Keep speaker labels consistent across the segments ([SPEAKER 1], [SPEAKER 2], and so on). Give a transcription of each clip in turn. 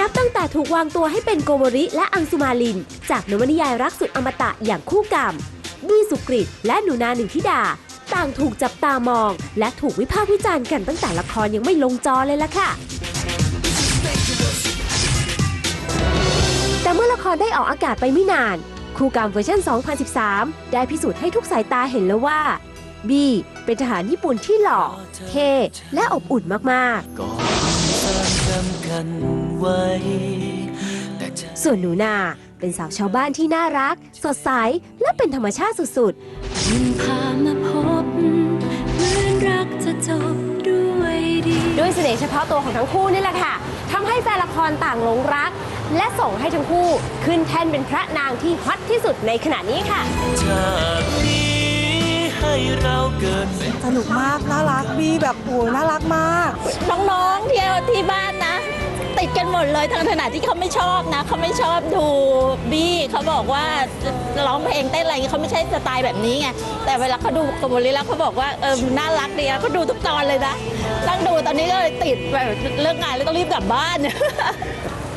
[SPEAKER 1] นับตั้งแต่ถูกวางตัวให้เป็นโกโบริและอังสุมาลิน จากนวนิยายรักสุดอมตะอย่างคู่กรรมบี้สุกริตและหนูนาหนึ่งธิดา ต่างถูกจับตามอง และถูกวิพากษ์วิจารณ์กันตั้งแต่ละครยังไม่ลงจอเลยล่ะค่ะแต่เมื่อละครได้ออกอากาศไปไม่นาน คู่กรรมเวอร์ชัน 2013 ได้พิสูจน์ให้ทุกสายตาเห็นแล้วว่าบีเป็นทหารญี่ปุ่นที่หล่อเท่และอบอุ่นมากๆำ
[SPEAKER 2] กันไว้แต่จะ
[SPEAKER 1] ส่วนหนูนาเป็นสาวชาวบ้านที่น่ารัก สดใส และเป็นธรรมชาติสุด
[SPEAKER 3] มันพามาพบเหมือนรักจะจบด้วยดี
[SPEAKER 1] ๆ ด้วยเสน่ห์เฉพาะตัวของทั้งคู่นี่แหละค่ะทำให้แฟนละครต่างหลงรัก และส่งให้ทั้งคู่ขึ้นแท่นเป็นพระนางที่ฮอตที่สุดในขณะนี้ค่ะ
[SPEAKER 2] จากนี้ให้เราเกิดเป็น
[SPEAKER 4] สนุกมาก น่ารักบีแบบโอ้ยน่ารักมาก
[SPEAKER 5] น้องๆที่ที่บ้านนะติ ดกันหมดเลยทั้งขณะที่เขาไม่ชอบนะเขาไม่ชอบดูบี้เขาบอกว่าร้องเพลงเต้นอะไรเงี้ยเขาไม่ใช่สไตล์แบบนี้ไงแต่เวลาเขาดูกบลิแล้วเขาบอกว่าเออน่ารักดีนะเขาดูทุกตอนเลยนะตั้งดูตอนนี้ก็เลยติดแบบเรื่องานแล้วต้องรีบกลับบ้าน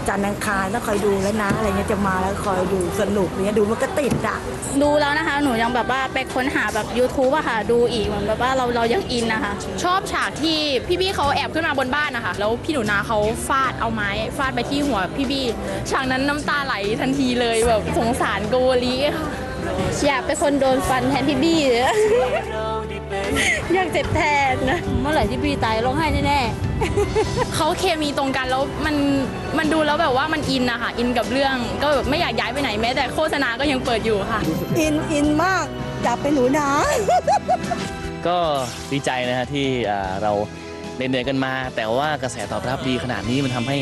[SPEAKER 4] จันทร์อังคารต้องคอยดูแล้วนะอะไรเงี้ยจะมาแล้วคอยดูสนุกเนี้ยดูมันก็ติดอะ
[SPEAKER 5] ดูแล้วนะคะ หนูยังแบบว่าไปค้นหาแบบ YouTube อะค่ะ ดูอีกเหมือนแบบว่าเราเรายังอินนะคะ
[SPEAKER 6] ชอบฉากที่พี่บี้เขาแอบขึ้นมาบนบ้านนะคะ แล้วพี่หนูนาเขาฟาดเอาไม้ ฟาดไปที่หัวพี่บี้ฉากนั้นน้ำตาไหลทันทีเลยแบบสงสารโกวลีค่ะ
[SPEAKER 5] อยากเป็นคนโดนฟันแทนพี่บี้เลย อยากเจ็บแทนนะ เมื่อไหร่ที่พี่ตายร้องไห้แน่
[SPEAKER 6] เขาเคมีตรงกันแล้วมันมันดูแล้วแบบว่ามันอินนะคะอินกับเรื่องก็แบบไม่อยากย้ายไปไหนแม้แต่โฆษณาก็ยังเปิดอยู่ค่ะ
[SPEAKER 4] อินอินมากอยากเป็นหนูนา
[SPEAKER 7] ก็ดีใจนะฮะที่อ่าเราเหนื่อยๆกันมา แต่ว่ากระแสตอบรับดีขนาดนี้มันทำให้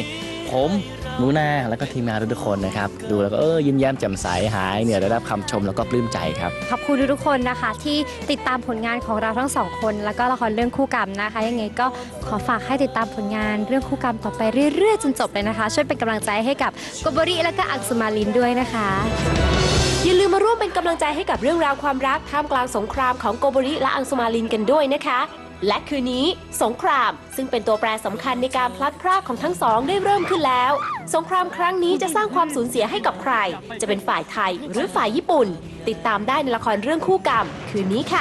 [SPEAKER 7] ผมหนูนาแล้วก็ทีมงานทุกๆคนนะครับ ดูแล้วก็เออยิ้มแย้มแจ่มใสหายเหนื่อยได้รับคำชมแล้วก็ปลื้มใจครับ
[SPEAKER 8] ขอบคุณทุกๆคนนะคะ ที่ติดตามผลงานของเราทั้งสองคน แล้วก็ละครเรื่องคู่กรรมนะคะ ยังไงก็ขอฝากให้ติดตามผลงานเรื่องคู่กรรมต่อไปเรื่อยๆจนจบเลยนะคะ ช่วยเป็นกำลังใจให้กับโกโบริและก็อักสุมาลินด้วยนะคะ
[SPEAKER 1] อย่าลืมมาร่วมเป็นกำลังใจให้กับเรื่องราวความรักท่ามกลางสงครามของโกโบริและอังสุมาลินกันด้วยนะคะ และคืนนี้สงคราม ซึ่งเป็นตัวแปรสำคัญในการพลัดพรากของทั้งสองได้เริ่มขึ้นแล้ว สงครามครั้งนี้จะสร้างความสูญเสียให้กับใคร จะเป็นฝ่ายไทยหรือฝ่ายญี่ปุ่น ติดตามได้ในละครเรื่องคู่กรรม คืนนี้ค่ะ